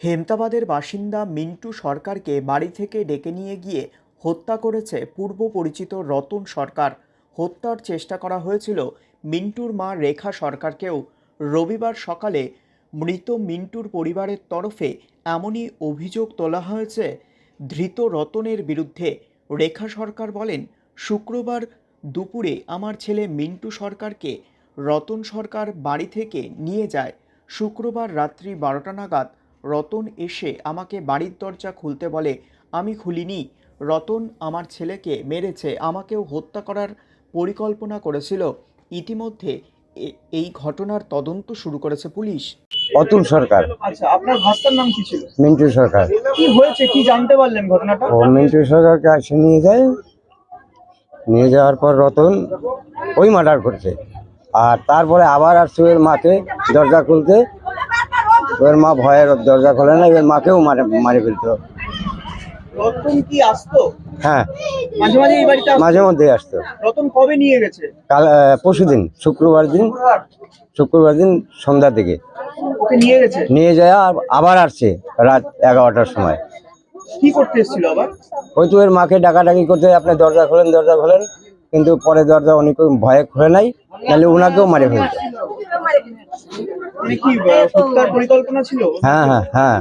হেমতাবাদের বাসিন্দা মিন্টু সরকারকে বাড়ি থেকে ডেকে নিয়ে গিয়ে হত্যা করেছে পূর্ব পরিচিত রতন সরকার। হত্যার চেষ্টা করা হয়েছিল মিন্টুর মা রেখা সরকারকেও। রবিবার সকালে মৃত মিন্টুর পরিবারের তরফে এমনই অভিযোগ তোলা হয়েছে। ধৃত রতনের বিরুদ্ধে রেখা সরকার বলেন, শুক্রবার দুপুরে আমার ছেলে মিন্টু সরকারকে রতন সরকার বাড়ি থেকে নিয়ে যায়। শুক্রবার রাত্রি বারোটা নাগাদ রতন এসে আমাকে বাড়ির দরজা খুলতে বলে আমি খুলিনি। রতন আমার ছেলেকে মেরেছে আমাকেও হত্যা করার পরিকল্পনা করেছিল। ইতিমধ্যে এ- এই ঘটনার তদন্ত শুরু করেছে পুলিশ। অতুল সরকার। আচ্ছা আপনার ভাস্তার নাম কি ছিল? মিন্টু সরকার। কি হয়েছে কি জানতে পারলেন ঘটনাটা? ও মিন্টু সরকারকে আসে নিয়ে যায়। নিয়ে যাওয়ার পর রতন ওই মার্ডার করছে। আর তারপরে আবার আসছে ওর মাকে দরজা খুলতে। ওর মা ভয়ের দরজা খোলে না এবার মাকেও মারে মারে ফেলতো হ্যাঁ। মাঝে? মধ্যে আসতো? কবে নিয়ে গেছে? কাল পরশু দিন শুক্রবার দিন শুক্রবার? দিন সন্ধ্যা থেকে ওকে নিয়ে গেছে? নিয়ে যায় আর- আবার আসছে রাত এগারোটার সময়। কি করতে এসেছিল আবার? ওই তো এর মাকে ডাকাডাকি করতে আপনি দরজা খোলেন দরজা খোলেন কিন্তু পরে দরজা অনেক ভয়ে খুলে নাই তাহলে ওনাকেও মারে ফেলতো। মানে কি হত্যার পরিকল্পনা ছিল? হ্যাঁ হ্যাঁ হ্যাঁ।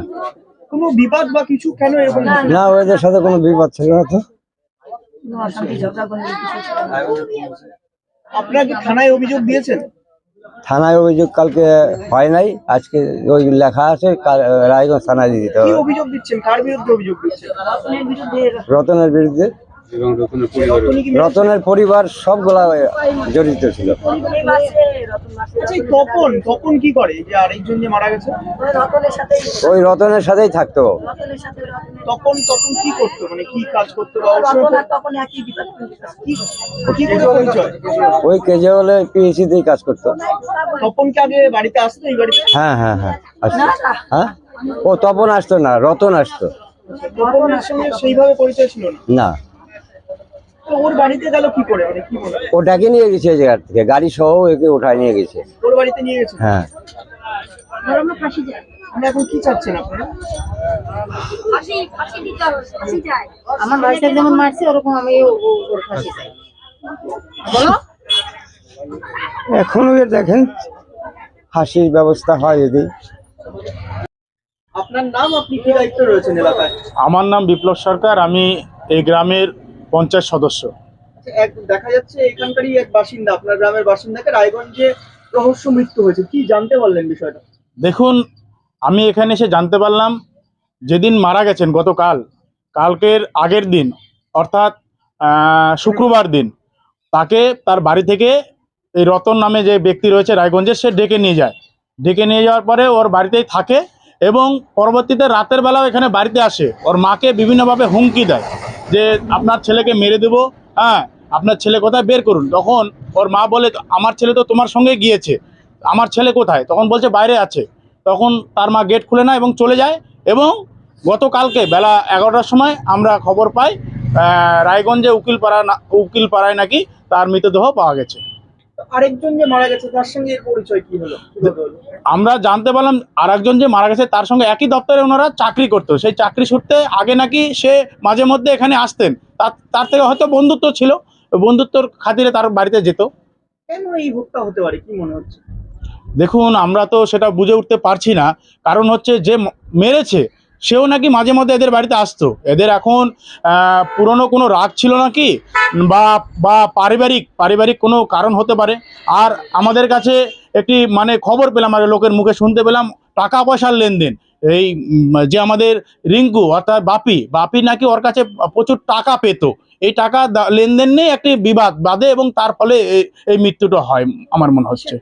কোনো বিবাদ বা কিছু কেন এরকম না ওদের সাথে কোনো বিপদ ছিল না তো। আপনারা কি থানায় অভিযোগ দিয়েছেন? থানায় অভিযোগ কালকে হয় নাই আজকে ওই লেখা আছে রায়গঞ্জ থানায় দিয়ে দিতে হবে। অভিযোগ দিচ্ছেন? কার বিরুদ্ধে অভিযোগ দিচ্ছেন? রতনের বিরুদ্ধে। রতনের পরিবার সবগুলা জড়িত ছিল। আচ্ছা তপন তপন কি করে? যে আরেকজন যে মারা গেছে? ওই রতনের সাথেই থাকতো। তপন তপন কি করতো? মানে কি কাজ করতো বা কি কি করে পরিচয়? ওই কেজে হলে কাজ করতো। তপন কি আগে বাড়িতে আসতো এই বাড়িতে? হ্যাঁ হ্যাঁ হ্যাঁ আসতো। হ্যাঁ? ও তপন আসতো না রতন আসতো। তপনের সঙ্গে সেইভাবে পরিচয় ছিল না? না। ওর বাড়িতে গেল কি করে? মানে কি বলে ওটাকে নিয়ে গেছে এই জায়গা থেকে। গাড়ি সহ একে ওঠায় নিয়ে গেছে। ওর বাড়িতে নিয়ে গেছে? হ্যাঁ। মানে এখন কি চাচ্ছেন আপনারা? আমার বাড়িতে যেমন মারছে ওরকম আমি ওর ফাঁসি চাই। বলো? এখনও দেখেন হাসির ব্যবস্থা হয় যদি। আপনার নাম আপনি কি দায়িত্ব রয়েছেন এলাকায়? আমার নাম বিপ্লব সরকার। আমি এই গ্রামের পঞ্চায়েত সদস্য। আচ্ছা, দেখা যাচ্ছে এখানকারই এক বাসিন্দা আপনার গ্রামের বাসিন্দাকে রায়গঞ্জে রহস্য মৃত্যু হয়েছে। কি জানতে পারলেন বিষয়টা? দেখুন আমি এখানে এসে জানতে পারলাম যেদিন মারা গেছেন গতকাল কালকের আগের দিন অর্থাৎ শুক্রবার দিন তাকে তার বাড়ি থেকে এই রতন নামে যে ব্যক্তি রয়েছে রায়গঞ্জের সে ডেকে নিয়ে যায়। ডেকে নিয়ে যাওয়ার পরে ওর বাড়িতেই থাকে এবং পরবর্তীতে রাতের বেলাও এখানে বাড়িতে আসে। ওর মাকে বিভিন্নভাবে হুমকি দেয়। যে আপনার ছেলেকে মেরে দেবো হ্যাঁ আপনার ছেলে কোথায় বের করুন। তখন ওর মা বলে, আমার ছেলে তো তোমার সঙ্গে গিয়েছে। আমার ছেলে কোথায়? তখন বলছে, বাইরে আছে। তখন তার মা গেট খুলে না এবং চলে যায় এবং গতকালকে বেলা এগারোটার সময় আমরা খবর পাই রায়গঞ্জে উকিল পাড়া না, উকিলপাড়ায় নাকি তার মৃতদেহ পাওয়া গেছে। আরেকজন যে মারা গেছে তার সঙ্গে পরিচয় কি হলো? আমরা জানতে পারলাম আর একজন যে মারা গেছে তার সঙ্গে একই দপ্তরে ওনারা চাকরি করতো। সেই চাকরি সূত্রে আগে নাকি সে মাঝে মধ্যে এখানে আসতেন। তার তার থেকে হয়তো বন্ধুত্ব ছিল। বন্ধুত্বর খাতিরে তার বাড়িতে যেত। কেন এই হত্যা হতে পারে কি মনে হচ্ছে? দেখুন আমরা তো সেটা বুঝে উঠতে পারছি না। কারণ হচ্ছে যে মেরেছে সেও নাকি মাঝে মধ্যে এদের বাড়িতে আসতো। এদের এখন পুরনো কোনো রাগ ছিল নাকি? বা বা পারিবারিক পারিবারিক কোনো কারণ হতে পারে। আর আমাদের কাছে একটি মানে খবর পেলাম আর লোকের মুখে শুনতে পেলাম টাকা পয়সার লেনদেন। এই যে আমাদের রিঙ্কু অর্থাৎ বাপি বাপি নাকি ওর কাছে প্রচুর টাকা পেত। এই টাকা লেনদেন নিয়ে একটি বিবাদ বাদে এবং তার ফলে এই- মৃত্যুটা হয়, আমার মনে হচ্ছে?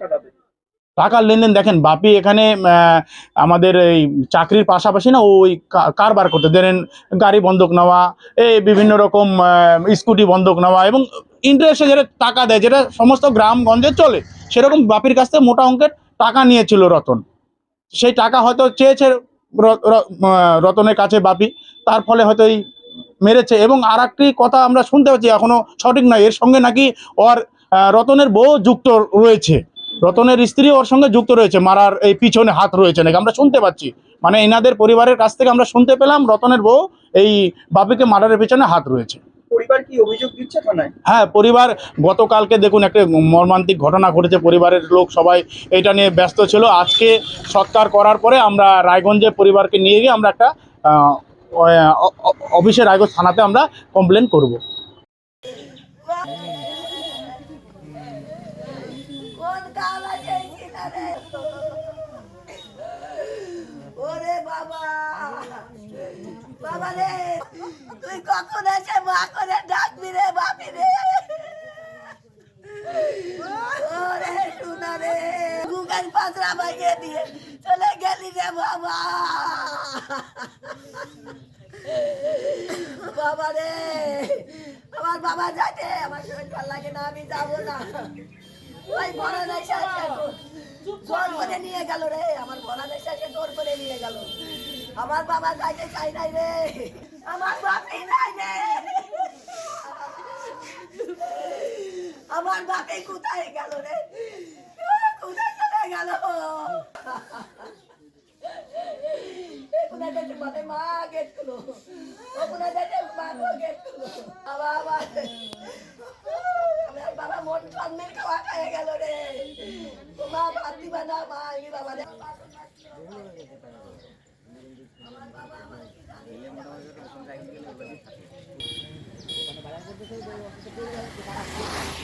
টাকার লেনদেন দেখেন, বাপি এখানে আমাদের এই চাকরির পাশাপাশি না ওই কারবার করতে দেন গাড়ি বন্ধক নেওয়া এই বিভিন্ন রকম স্কুটি বন্ধক নেওয়া এবং ইন্টারেস্টে যেটা টাকা দেয়, যেটা সমস্ত গ্রামগঞ্জে চলে, সেরকম বাপির কাছ থেকে মোটা অঙ্কের টাকা নিয়েছিল রতন। সেই টাকা হয়তো চেয়েছে রতনের কাছে বাপি, তার ফলে হয়তো এই মেরেছে এবং আর একটি কথা আমরা শুনতে পাচ্ছি এখনও সঠিক নয়, এর সঙ্গে নাকি ওর রতনের বউ যুক্ত রয়েছে। রতনের স্ত্রী ওর সঙ্গে যুক্ত রয়েছে মারার এই পিছনে হাত রয়েছে নাকি? আমরা শুনতে পাচ্ছি। মানে এনাদের পরিবারের কাছ থেকে আমরা শুনতে পেলাম রতনের বউ এই বাপিকে মারারের পিছনে হাত রয়েছে। পরিবার কি অভিযোগ দিচ্ছে থানায়? হ্যাঁ পরিবার গতকালকে দেখুন একটা মর্মান্তিক ঘটনা ঘটেছে পরিবারের লোক সবাই এটা নিয়ে ব্যস্ত ছিল। আজকে সৎকার করার পরে আমরা রায়গঞ্জে পরিবারকে নিয়ে গিয়ে আমরা একটা অফিসে রায়গঞ্জ থানাতে আমরা কমপ্লেন করব কোন কালা চেয়েছিল রে ওরে বাবা বাবা রে তুই কখন এসে মা করে ডাকবি রে বাপি রে। ওরে রে ভাইয়ে দিয়ে চলে গেলি রে বাবা। বাবা রে আমার বাবা যাইতে আমার শরীর ভালো লাগে না আমি যাব না। ওই বড় নেশা জোর করে নিয়ে গেল রে আমার বড় নেশাকে জোর করে নিয়ে গেল। আমার বাবা যাইতে চাই নাই রে। আমার বাপি নাই রে আমার বাপি কোথায় গেল রে কোথায় চলে গেল কোথায় যাচ্ছে মা গেট খুলো ও মা গেট আমার বাবা মন খাওয়া খেয়ে গেল রে মা ভাত দিবা না মা আমার বাবা আমার 不会给我，不会给我其他东西。